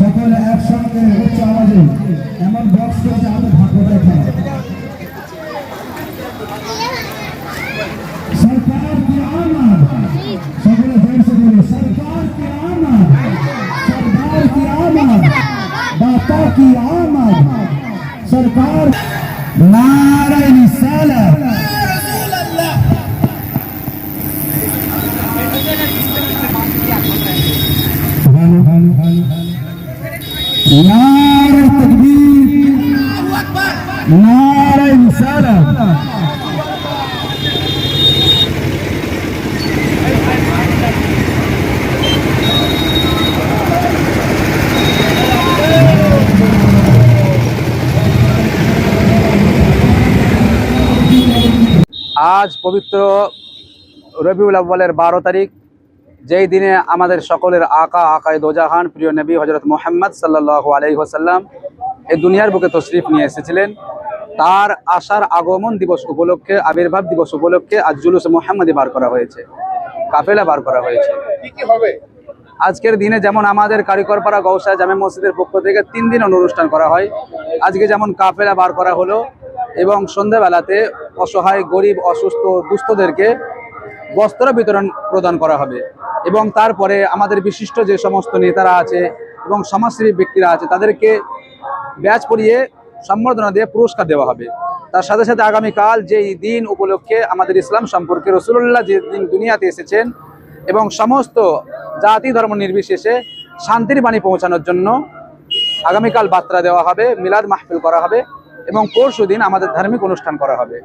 সকলে একসঙ্গে উচ্চ আওয়াজে এমন বক্স করছে আমি ভাগ্য দেখা সরকার কি আমার সকলে জোরসে বলে সরকার কি আমার সরকার কি আমার দাতা কি আমার सरकार नारे रिसालत हेलो हेलो हेलो नारे तकबीर नारे रिसालत আজ পবিত্র রবিউল আব্বালের বারো তারিখ যেই দিনে আমাদের সকলের আকা আকায় দোজাহান প্রিয় নবী হজরত মোহাম্মদ সাল্লাহ আলাই হোসাল্লাম এই দুনিয়ার বুকে তশরিফ নিয়ে এসেছিলেন। তার আসার আগমন দিবস উপলক্ষে আবির্ভাব দিবস উপলক্ষে আজ জুলুস মোহাম্মদী বার করা হয়েছে কাফেলা বার করা হয়েছে। আজকের দিনে যেমন আমাদের কারিকরপাড়া গৌসা জামে মসজিদের পক্ষ থেকে তিন দিন অনুষ্ঠান করা হয় আজকে যেমন কাফেলা বার করা হলো এবং সন্ধ্যাবেলাতে অসহায়, গরিব, অসুস্থ, দুস্থদেরকে বস্ত্র বিতরণ প্রদান করা হবে। এবং তারপরে আমাদের বিশিষ্ট যে সমস্ত নেতারা আছে এবং সমাজসেবী ব্যক্তিরা আছে, তাদেরকে ব্যাচ পরিয়ে সম্বর্ধনা দিয়ে পুরস্কার দেওয়া হবে। তার সাথে সাথে আগামীকাল যেই দিন উপলক্ষে আমাদের ইসলাম সম্পর্কে রসুল্লাহ যে দিন দুনিয়াতে এসেছেন এবং সমস্ত জাতি ধর্ম নির্বিশেষে শান্তির বাণী পৌঁছানোর জন্য আগামীকাল বার্তা দেওয়া হবে, মিলাদ মাহফিল করা হবে। এবং পরশু দিন আমাদের ধার্মিক অনুষ্ঠান করা হবে।